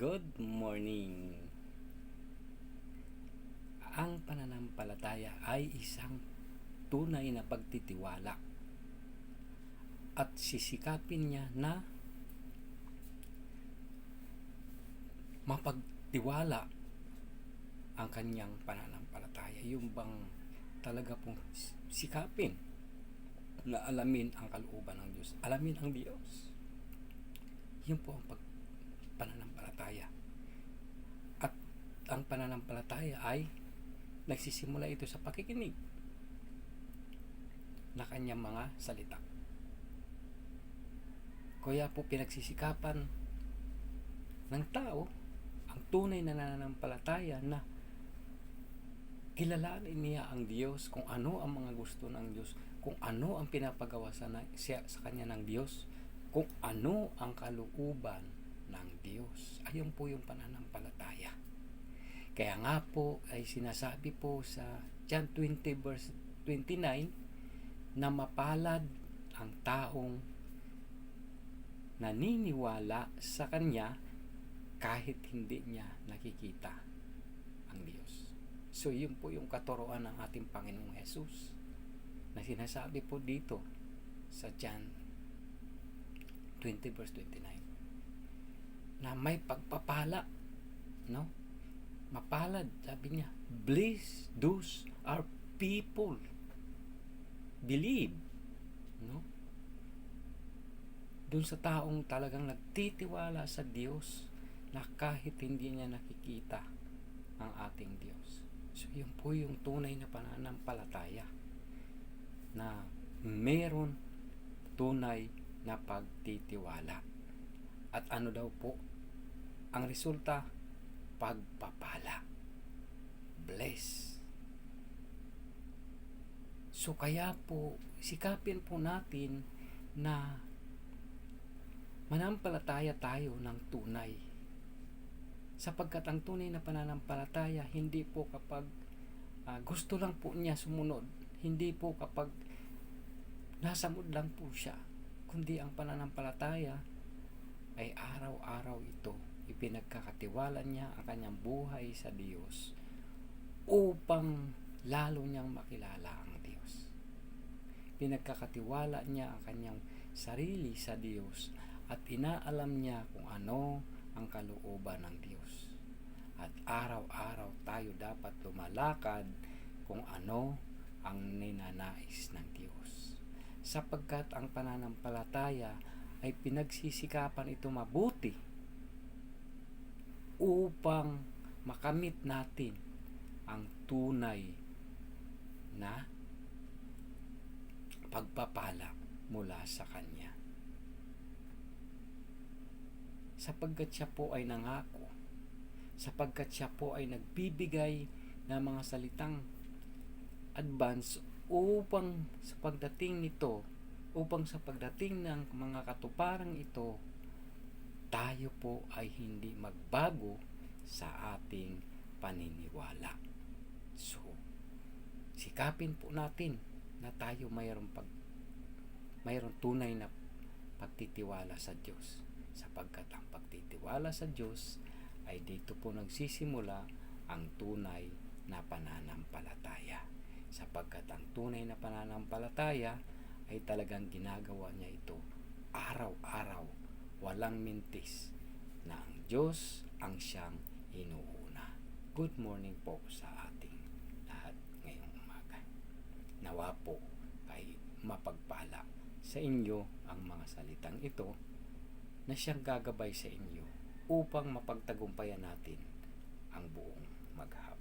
Good morning. Ang pananampalataya ay isang tunay na pagtitiwala at sisikapin niya na mapagtiwala ang kanyang pananampalataya. Yung bang talaga pong sikapin na alamin ang kalooban ng Diyos. Alamin ang Diyos. Yun po ang pag pananampalataya. At ang pananampalataya ay nagsisimula ito sa pakikinig na kanyang mga salita. Kaya po pinagsisikapan ng tao ang tunay na nananampalataya na kilalanin niya ang Diyos kung ano ang mga gusto ng Diyos, kung ano ang pinapagawa sa, na, siya, sa kanya ng Diyos, kung ano ang kalooban ng Diyos. Ayun po yung pananampalataya. Kaya nga po ay sinasabi po sa John 20 verse 29 na mapalad ang taong naniniwala sa Kanya kahit hindi niya nakikita ang Diyos. So yun po yung katuroan ng ating Panginoong Jesus na sinasabi po dito sa John 20 verse 29 na may pagpapala no? Mapalad sabi niya bless those are people. Believe. No? Doon sa taong talagang nagtitiwala sa Diyos na kahit hindi niya nakikita ang ating Diyos. So, yun po yung tunay na pananampalataya na meron tunay na pagtitiwala. At ano daw po ang resulta? Pagpapala. Bless. So kaya po, sikapin po natin na manampalataya tayo ng tunay. Sapagkat ang tunay na pananampalataya, hindi po kapag uh, gusto lang po niya sumunod. Hindi po kapag nasa mood lang po siya. Kundi ang pananampalataya ay araw-araw ito. Ipinagkakatiwala niya ang kanyang buhay sa Diyos upang lalo niyang makilala ang Diyos. Pinagkakatiwala niya ang kanyang sarili sa Diyos at inaalam niya kung ano ang kalooban ng Diyos. At araw-araw tayo dapat lumalakad kung ano ang ninanais ng Diyos. Sapagkat ang pananampalataya ay pinagsisikapan ito mabuti upang makamit natin ang tunay na pagpapala mula sa Kanya. Sapagkat siya po ay nangako, sapagkat siya po ay nagbibigay ng mga salitang advance upang sa pagdating nito, upang sa pagdating ng mga katuparang ito, tayo po ay hindi magbago sa ating paniniwala. So, sikapin po natin na tayo mayroong pag mayroong tunay na pagtitiwala sa Diyos. Sapagkat ang pagtitiwala sa Diyos ay dito po nagsisimula ang tunay na pananampalataya. Sapagkat ang tunay na pananampalataya ay talagang ginagawa niya ito araw-araw walang mintis na ang Diyos ang siyang inuuna good morning po sa ating lahat ngayong umaga nawa po ay mapagpala sa inyo ang mga salitang ito na siyang gagabay sa inyo upang mapagtagumpayan natin ang buong maghapon.